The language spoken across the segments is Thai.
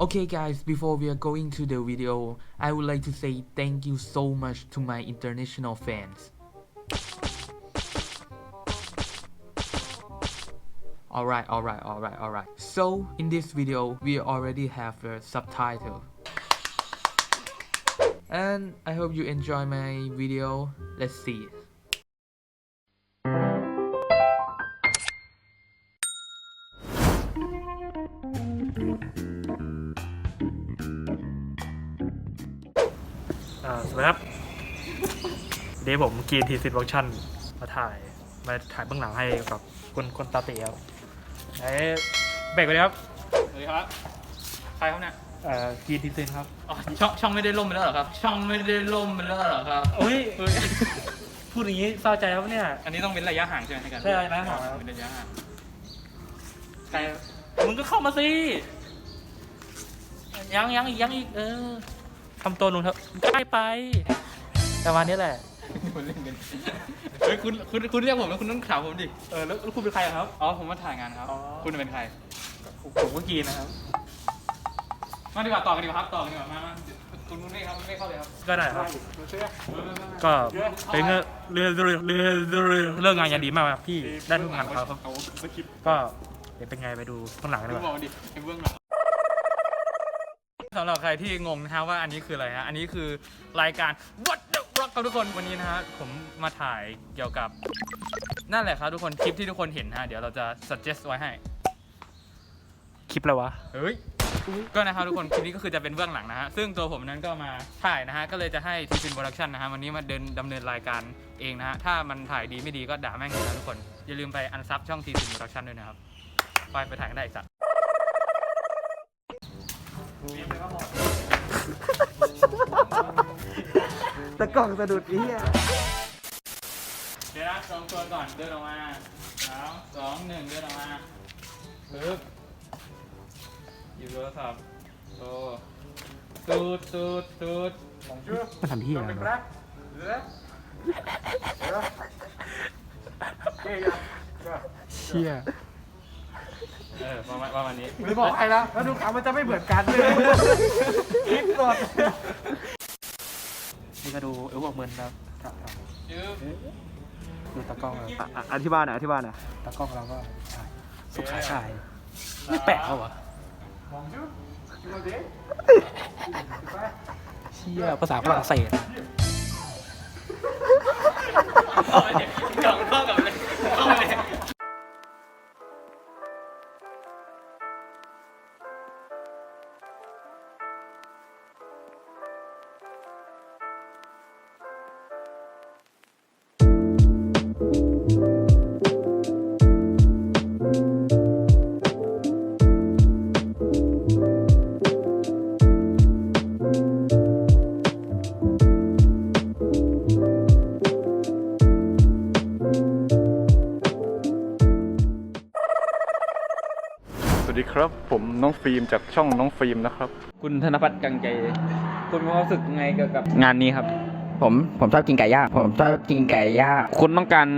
Okay guys, before we are going to the video, I would like to say thank you so much to my international fans. Alright, alright, alright, alright. So, in this video, we already have the subtitle. And I hope you enjoy my video. Let's see. อ่าสวัสดีครับเดี๋ยวผมกีนทีสิทธิ์วัคชั่นมาถ่ายมาถ่ายเบื้องหลังให้กับคนคนตาตีครับไอ้เบรกไปเลยครับสวัสดีครับ ใครครับเนี่ยเอ่อกีนทีสิทธิ์ครับอ๋อช่องช่องไม่ได้ล่มไปแล้วเหรอครับ ช่องไม่ได้ล่มไปแล้วเหรอครับ โอ้ยเฮ้ย พูดอย่างนี้เศร้าใจครับเนี่ย อันนี้ต้องเป็นระยะห่างใช่ไหมให้กันใช่ระยะห่างครับเป็นระยะห่างใครมึงก็เข้ามาสิยังยังอีกยังอีกเออ ทำตัวหนุ่มเถอะใกล้ไปประมาณนี้แหละคุณเล่นกันเฮ้ยคุณคุณคุณเรียกผมแล้วคุณต้องถามผมดิ เออแล้วแล้วคุณเป็นใครอะครับ อ๋อผมมาถ่ายงานครับ อ๋อ คุณเป็นใคร ผมก็กีนนะครับ มาดีกว่าต่อกันดีกว่าครับต่อกันดีกว่ามามาคุณคุณไม่ครับคุณไม่เข้าเลยครับก็ได้ครับเชื่อมามามามาก็เป็นเรื่องเรื่องเรื่องเรื่องเรื่องเรื่องงานยันดีมากครับพี่ได้ทุกงานครับ เอาสคริปต์ก็เดี๋ยวเป็นไงไปดูข้างหลังดีดูกบอว่ากดิไอ้เบื้องหลัง สำหรับใครที่งงนะฮะว่าอันนี้คืออะไรฮะ อันนี้คือรายการ What the Rock ครับทุกคนวันนี้นะฮะผมมาถ่ายเกี่ยวกับ นั่นแหละครับทุกคนคลิปที่ทุกคนเห็นฮะ เดี๋ยวเราจะ suggest ไว้ให้ คลิปแล้ววะ เฮ้ย ก็นะครับทุกคนคลิปนี้ก็คือจะเป็นเบื้องหลังนะฮะ ซึ่งตัวผมนั้นก็มาถ่ายนะฮะ ก็เลยจะให้ทีซินโปรดักชันนะฮะ วันนี้มาเดินดำเนินรายการเองนะฮะ ถ้ามันถ่ายดีไม่ดีก็ด่าแม่งเลยนะทุกคน อย่าลืมไปอันซับช่องทีซินโปรดักชันด้วยนะครับ ไปไปถ่ายกันได้อีกสัก ตะกล้องสะดุดเอี้ยเดี๋ยวนะสองตัวก่อนเดินออกมาสามสองหนึ่งเดินออกมาปึ๊บหยิบโทรศัพท์โตตูดตูดตูดมาทำที่อะไรวะ เชี่ยเออประมาณประมาณนี้ไม่บอกใครแล้วแล้วดูขามันจะไม่เหมือนกันเลยคลิปสด นี่ก็ดูเอวบอกเมินครับจึ๊บดูตากล้องเราอธิบายหน่อยอธิบายหน่อยตากล้องเราก็ถ่ายสุขาชายไม่แปลกเขาวะเชี่ยภาษาฝรั่งเศส วัสดีครับ ผมน้องฟิล์มจากช่องน้องฟิล์มนะครับ คุณธนพัฒน์กังใจ คุณมีความรู้สึกไงเกี่ยวกับงานนี้ครับ ผมผมชอบกินไก่ย่างผมชอบกินไก่ย่างคุณต้องการ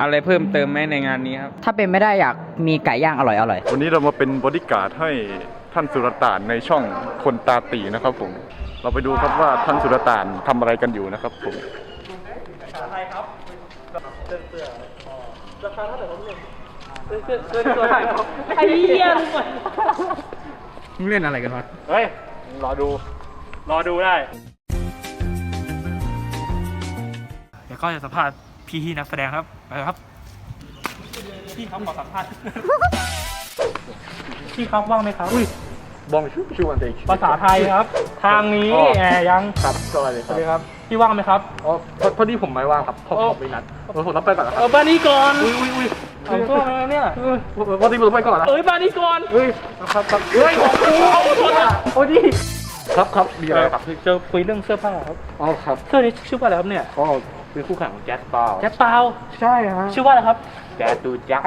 อะไรเพิ่มเติมไหมในงานนี้ครับ ถ้าเป็นไม่ได้อยากมีไก่ย่างอร่อยอร่อยวันนี้เรามาเป็นบอดี้การ์ดให้ท่านสุรต่านในช่องคนตาตีนะครับผม เราไปดูครับว่าท่านสุรต่านทำอะไรกันอยู่นะครับผมไอ้เหี้ย มึงเล่นอะไรกันวะเฮ้ย รอดู รอดูได้ เดี๋ยวก็จะสัมภาษณ์พี่ที่นักแสดงครับไปครับ พี่ครับขอสัมภาษณ์ พี่ครับว่างไหมครับอุ้ยบองชื่อชื่อวันเด็กภาษาไทยครับ ทางนี้อ๋อ แอยัง ครับสวัสดีสวัสดีครับพี่ว่างไหมครับ อ๋อพอดีผมไม่ว่างครับผมโอ้ผมไปนัดผมรับไปก่อนนะคเอรับอบ้านนี้ก่อน อุ้ยอุ้ยอุ้ย เอาตัวมาเนี่ยพอดีผมไปก่อนนะเอ้ยบ้านนี้ก่อนเฮ้ยครับครับเฮ้ยของกูเอาตัวมาโอ้ยดิครับครับมีอะไรครับจะคุยเรื่องเสื้อผ้าครับอ๋อครับเสื้อนี้ชื่อว่าอะไรครับเนี่ยก็เป็นคู่แข่งของแจ็คเปล่าแจ็คเปาใช่ฮะชื่อว่าอะไรครับแจ็คดูแจ็ค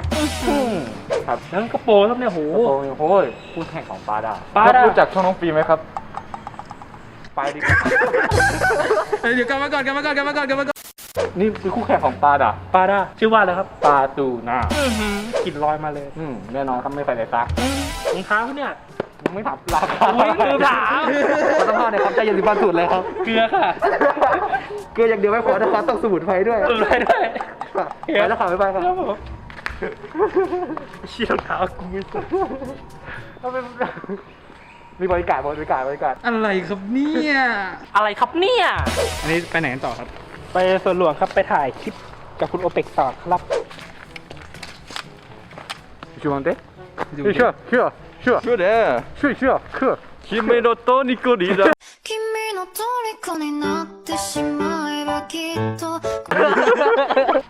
ครับนั่นกระโปรงครับเนี่ยโหโอ้ยโอ้ยคู่แข่งของปาดาปาดารู้จักช่องน้องฟิล์มไหมครับไปดิครับเดี๋ยวกลับมาก่อนกลับมาก่อนกลับมาก่อนกลับมาก่อน นี่คือคู่แข่งของปาดาปาด้าชื่อว่าอะไรครับปาตูน่าอื้อหือกลิ่นลอยมาเลย อืมแน่นอนครับไม่ใส่ในซักรองเท้าเนี่ยยังไม่ถามราคาอุ๊ยลืมถาม ขอสัมภาษณ์หน่อยครับใจเย็นสิบาสูตรเลยครับ เกลือค่ะเกลืออย่างเดียวไม่พอนะครับต้องสมุนไพรด้วยสมุนไพรด้วยไปแล้วค่ะบ๊ายบายครับ ครับผมเชี่ยวเท้ากูไม่สุดมีบริการบริการบริการอะไรครับเนี่ย อะไรครับเนี่ย อันนี้ไปไหนกันต่อครับ ไปสวนหลวงครับไปถ่ายคลิปกับคุณโอเปกต่อครับ ชูมันเต้เชื่อเชื่อเชื่อเชื่อเด้เชื่อเชื่อเชื่อคิเมโนโตะนิโกริดะ 君の虜になってしまえばきっと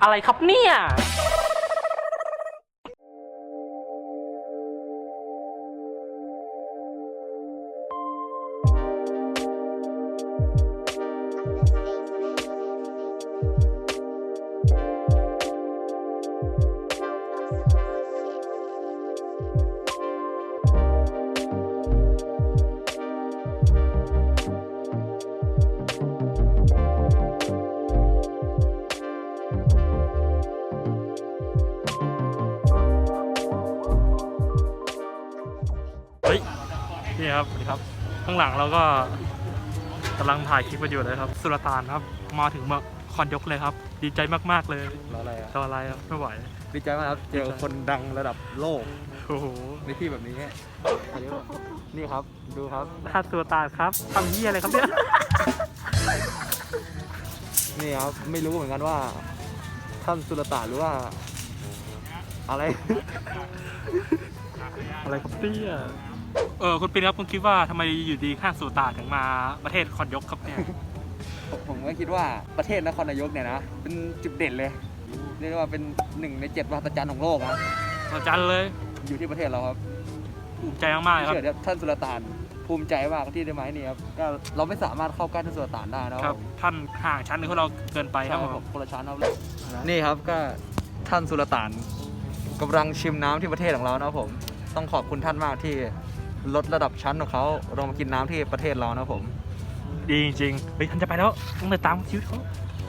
อะไรครับเนี่ย นี่ครับสวัสดีครับข้างหลังเราก็กำลังถ่ายคลิปกันอยู่เลยครับ สุลต่านครับ มาถึงเมืองคอนยกเลยครับ ดีใจมากๆเลยรออะไรอะรออะไรอะไม่ไหว ดีใจมากครับ เจอคนดังระดับโลกโอ้โหในที่แบบนี้นี่ครับ ดูครับท่านสุลต่านครับทำเยี่ยอะไรครับเนี่ย นี่ครับ ไม่รู้เหมือนกันว่า ท่านสุลต่านหรือว่า อะไร อะไรครับเนี่ย เออคุณปินครับคุณคิดว่าทำไมอยู่ดีข้างสุลต่านถึงมาประเทศคอนยกครับเนี่ย ผมก็คิดว่าประเทศนครนายกเนี่ยนะ เป็นจุดเด่นเลย เรียกว่าเป็นหนึ่งในเจ็ดมหัศจรรย์ของโลกนะอาจารย์เลยอยู่ที่ประเทศเราครับภูมิใจมากๆเลยครับเชื่อเดี๋ยวท่านสุลต่านภูมิใจมากที่ได้มาที่นี่ครับก็เราไม่สามารถเข้าใกล้ท่านสุลต่านได้นะคครัรับบท่านห่างชั้นหนึ่งของเราเกินไปคใช่รับคผรับมคนละชั้นครับนี่ครับก็ท่านสุลต่านกำลังชิมน้ำที่ประเทศของเรานะครับผม ต้องขอบคุณท่านมากที่ ลดระดับชั้นของเขาลงมากินน้ำที่ประเทศเรานะครับผม ดีจริงๆเฮ้ยท่านจะไปแล้วต้องเดินตามชีวิตเขา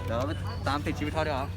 เดี๋ยวไปตามติดชีวิตเขาดีกว่าครับ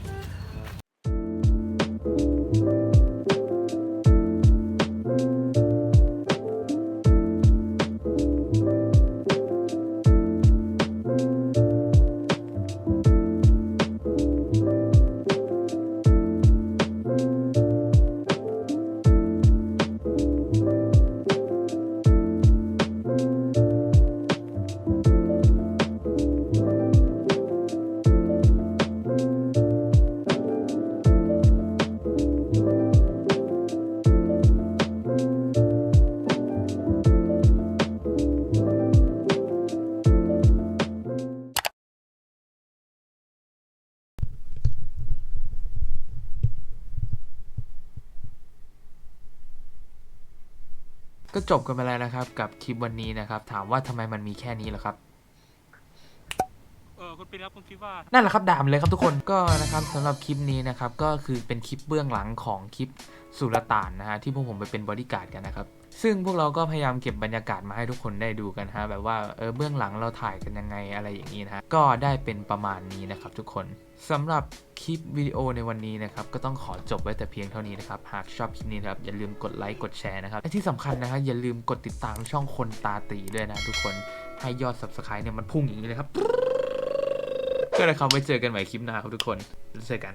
ก็จบกันไปแล้วนะครับ กับคลิปวันนี้นะครับ ถามว่าทำไมมันมีแค่นี้เหรอครับ เออคุณปินครับคุณคิดว่า นั่นแหละครับด่ามเลยครับทุกคนก็นะครับสำหรับคลิปนี้นะครับ ก็คือเป็นคลิปเบื้องหลังของคลิปสุลต่านนะฮะที่พวกผมไปเป็นบอดี้การ์ดกันนะครับ ซึ่งพวกเราก็พยายามเก็บบรรยากาศมาให้ทุกคนได้ดูกันฮะแบบว่าเออเบื้องหลังเราถ่ายกันยังไงอะไรอย่างนี้นะฮะก็ได้เป็นประมาณนี้นะครับทุกคนสำหรับคลิปวิดีโอในวันนี้นะครับก็ต้องขอจบไว้แต่เพียงเท่านี้นะครับหากชอบคลิปนี้นะครับอย่าลืมกดไลค์กดแชร์นะครับและที่สำคัญนะฮะอย่าลืมกดติดตามช่องคนตาตีด้วยนะทุกคนให้ยอด subscribe เนี่ยมันพุ่งอย่างนี้เลยครับก็นะครับไว้เจอกันใหม่คลิปหน้าครับทุกคนเจอกัน